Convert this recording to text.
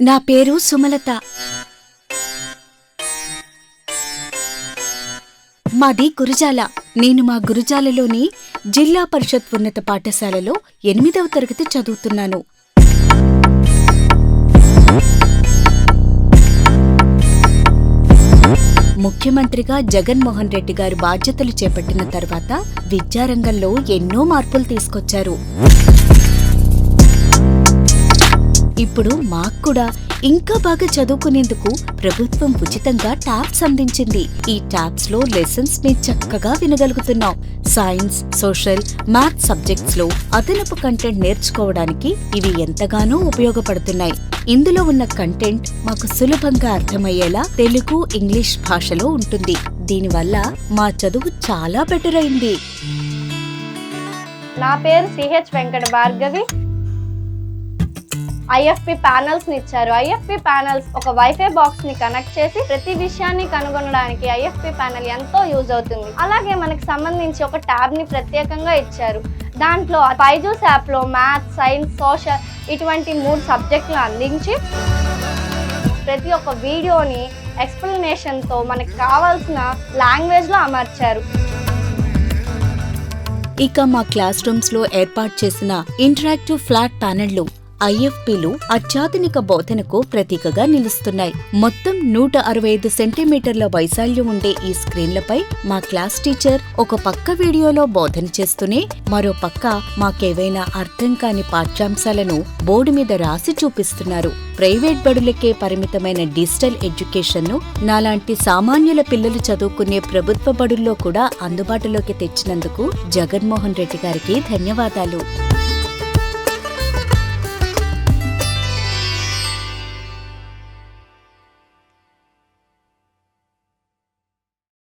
నా పేరు సుమలత. మాది గురుజాల. నేను మా గురుజాలలోని జిల్లా పరిషత్ ఉన్నత పాఠశాలలో ఎనిమిదవ తరగతి చదువుతున్నాను. ముఖ్యమంత్రిగా జగన్మోహన్ రెడ్డి గారు బాధ్యతలు చేపట్టిన తర్వాత విద్యారంగంలో ఎన్నో మార్పులు తీసుకొచ్చారు. ఇప్పుడు మాకు కూడా ఇంకా బాగా చదువుకునేందుకు ప్రభుత్వం ఉచితంగా ట్యాబ్స్ అందించింది. ఈ ట్యాబ్స్లో లెసన్స్ని చక్కగా వినగలుగుతున్నాం. సైన్స్ సోషల్ మ్యాథ్స్ సబ్జెక్ట్స్లో అదనపు కంటెంట్ నేర్చుకోవడానికి ఇవి ఎంతగానో ఉపయోగపడుతున్నాయి. ఇందులో ఉన్న కంటెంట్ మాకు సులభంగా అర్థమయ్యేలా తెలుగు ఇంగ్లీష్ భాషలో ఉంటుంది. దీనివల్ల మా చదువు చాలా బెటర్ అయింది. నా పేరు సిహెచ్ వెంకట భార్గవి. ఐఎఫ్పి ప్యానల్స్ని ఇచ్చారు. ఐఎఫ్పి ప్యానల్స్ ఒక వైఫై బాక్స్ని కనెక్ట్ చేసి ప్రతి విషయాన్ని కనుగొనడానికి ఐఎఫ్పి ప్యానల్ ఎంతో యూజ్ అవుతుంది. అలాగే మనకు సంబంధించి ఒక ట్యాబ్ని ప్రత్యేకంగా ఇచ్చారు. దాంట్లో బైజూస్ యాప్లో మ్యాథ్స్ సైన్స్ సోషల్ ఇటువంటి మూడు సబ్జెక్టులు అందించి ప్రతి ఒక్క వీడియోని ఎక్స్ప్లెనేషన్తో మనకు కావాల్సిన లాంగ్వేజ్లో అమర్చారు. ఇక మా క్లాస్ రూమ్స్లో ఏర్పాటు చేసిన ఇంటరాక్టివ్ ఫ్లాట్ ప్యానెళ్ళు ఐఎఫ్పిలు అత్యాధునిక బోధనకు ప్రతీకగా నిలుస్తున్నాయి. మొత్తం నూట అరవై ఐదు సెంటీమీటర్ల వైశాల్యం ఉండే ఈ స్క్రీన్లపై మా క్లాస్ టీచర్ ఒక పక్క వీడియోలో బోధన చేస్తూనే మరో పక్క మాకేవైనా అర్థం కాని పాఠ్యాంశాలను బోర్డు మీద రాసి చూపిస్తున్నారు. ప్రైవేట్ బడులకే పరిమితమైన డిజిటల్ ఎడ్యుకేషన్ను నాలాంటి సామాన్యుల పిల్లలు చదువుకునే ప్రభుత్వ బడుల్లో కూడా అందుబాటులోకి తెచ్చినందుకు జగన్మోహన్ రెడ్డి గారికి ధన్యవాదాలు.